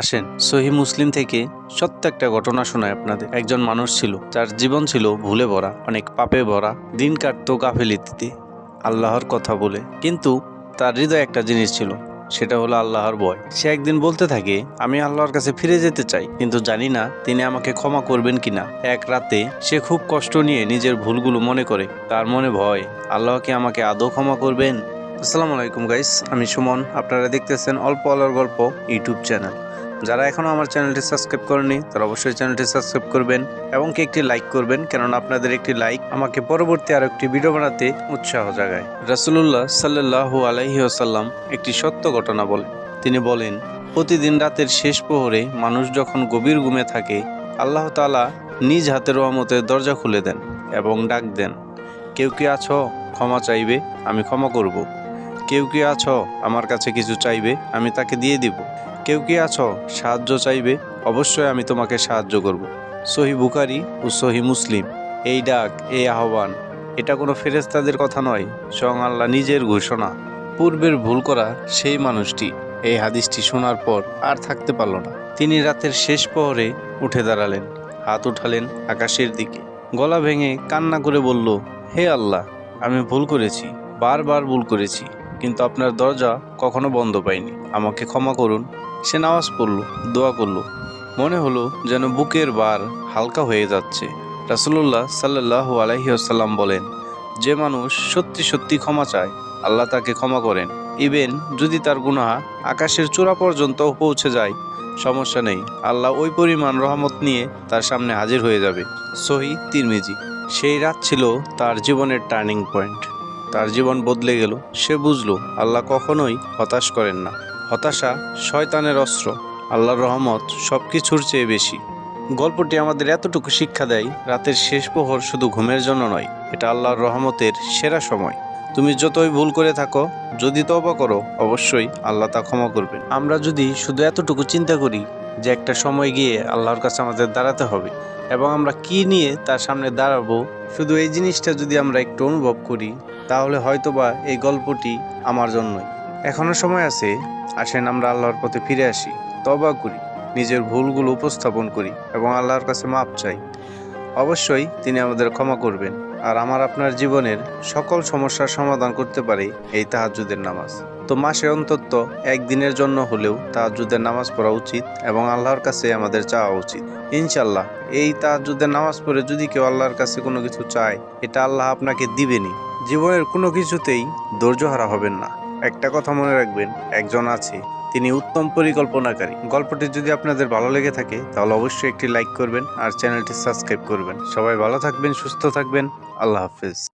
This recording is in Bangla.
আসেন। সহি মুসলিম থেকে সত্য একটা ঘটনা শোনায় আপনাদের। একজন মানুষ ছিল, যার জীবন ছিল ভুলে ভরা, অনেক পাপে ভরা, দিন কাটতো গাফেলিতিতে, আল্লাহর কথা বলে। কিন্তু তার হৃদয়ে একটা জিনিস ছিল, সেটা হলো আল্লাহর ভয়। সে একদিন বলতে থাকে, আমি আল্লাহর কাছে ফিরে যেতে চাই, কিন্তু জানি না তিনি আমাকে ক্ষমা করবেন কিনা। এক রাতে সে খুব কষ্ট নিয়ে নিজের ভুলগুলো মনে করে। তার মনে ভয়, আল্লাহ কি আমাকে আদৌ ক্ষমা করবেন? আসসালামু আলাইকুম গাইস, আমি সুমন। আপনারা দেখতেছেন অল্প আলোর গল্প ইউটিউব চ্যানেল। যারা এখনও আমার চ্যানেলটি সাবস্ক্রাইব করেনি তারা অবশ্যই চ্যানেলটি সাবস্ক্রাইব করবেন এবং কি একটি লাইক করবেন, কেননা আপনাদের একটি লাইক আমাকে পরবর্তী আর একটি ভিডিও বানাতে উৎসাহ জাগায়। রাসুলুল্লাহ সাল্লাহু আলাইহি আসাল্লাম একটি সত্য ঘটনা বলেন। তিনি বলেন, প্রতিদিন রাতের শেষ প্রহরে মানুষ যখন গভীর ঘুমে থাকে, আল্লাহ তাআলা নিজ হাতের রহমতের দরজা খুলে দেন এবং ডাক দেন, কেউ কি আছো? ক্ষমা চাইবে, আমি ক্ষমা করব। কেউ কি আছো? আমার কাছে কিছু চাইবে, আমি তাকে দিয়ে দিব। কেউ কি আছো? সাহায্য চাইবে? অবশ্যই আমি তোমাকে সাহায্য করব। সহি বুখারি ও সহি মুসলিম। এই ডাক, এই আহ্বান, এটা কোনো ফেরেস্তাদের কথা নয়, স্বয়ং আল্লাহ নিজের ঘোষণা। পূর্বের ভুল করা সেই মানুষটি এই হাদিসটি শোনার পর আর থাকতে পারল না। তিনি রাতের শেষ প্রহরে উঠে দাঁড়ালেন, হাত উঠালেন আকাশের দিকে। গলা ভেঙে কান্না করে বলল, হে আল্লাহ, আমি ভুল করেছি, বারবার ভুল করেছি। কিন্তু আপনার দরজা কখনো বন্ধ পাইনি আমাকে ক্ষমা করুন। সে নামাজ পড়ল, দোয়া করল। মনে হলো যেন বুকের বার হালকা হয়ে যাচ্ছে। রাসুল্লাহ সাল্লাহ আলহিউসাল্লাম বলেন, যে মানুষ সত্যি সত্যি ক্ষমা চায়, আল্লাহ তাকে ক্ষমা করেন। ইভেন যদি তার গুনাহ আকাশের চূড়া পর্যন্ত পৌঁছে যায়, সমস্যা নেই। আল্লাহ ওই পরিমাণ রহমত নিয়ে তার সামনে হাজির হয়ে যাবে। সহি তিরমিজি। সেই রাত ছিল তার জীবনের টার্নিং পয়েন্ট। তার জীবন বদলে গেল, সে বুঝলো আল্লাহ কখনোই হতাশ করেন না। হতাশা শয়তানের অস্ত্র, আল্লাহর রহমত সব কিছুর চেয়ে বেশি। গল্পটি আমাদের এতটুকু শিক্ষা দেয়, রাতের শেষ প্রহর শুধু ঘুমের জন্য নয়, এটা আল্লাহর রহমতের সেরা সময়। তুমি যতই ভুল করে থাকো, যদি তবা করো, অবশ্যই আল্লাহ তা ক্ষমা করবেন। আমরা যদি শুধু এতটুকু চিন্তা করি যে একটা সময় গিয়ে আল্লাহর কাছে আমাদের দাঁড়াতে হবে, এবং আমরা কি নিয়ে তার সামনে দাঁড়াবো, শুধু এই জিনিসটা যদি আমরা একটু অনুভব করি তাহলে হয়তোবা এই গল্পটি আমার জন্যই। এখনও সময় আছে, আসেন আমরা আল্লাহর পথে ফিরে আসি তবা করি, নিজের ভুলগুলো উপস্থাপন করি এবং আল্লাহর কাছে মাপ চাই। অবশ্যই তিনি আমাদের ক্ষমা করবেন আর আমার আপনার জীবনের সকল সমস্যার সমাধান করতে পারে এই তাহাজুদের নামাজ। তো মাসে অন্তত একদিনের জন্য হলেও তাহাজুদের নামাজ পড়া উচিত এবং আল্লাহর কাছে আমাদের চাওয়া উচিত। ইনশাল্লাহ এই তাহাজুদের নামাজ পড়ে যদি কেউ আল্লাহর কাছে কোনো কিছু চায়, এটা আল্লাহ আপনাকে দিবেনই। জীবনের কোনো কিছুতেই ধৈর্যহারা হবেন না। একটা কথা মনে রাখবেন, একজন আছে, তিনি উত্তম পরিকল্পনাকারী। গল্পটি যদি আপনাদের ভালো লেগে থাকে, তাহলে অবশ্যই একটি লাইক করবেন আর চ্যানেলটি সাবস্ক্রাইব করবেন। সবাই ভালো থাকবেন, সুস্থ থাকবেন। আল্লাহ হাফেজ।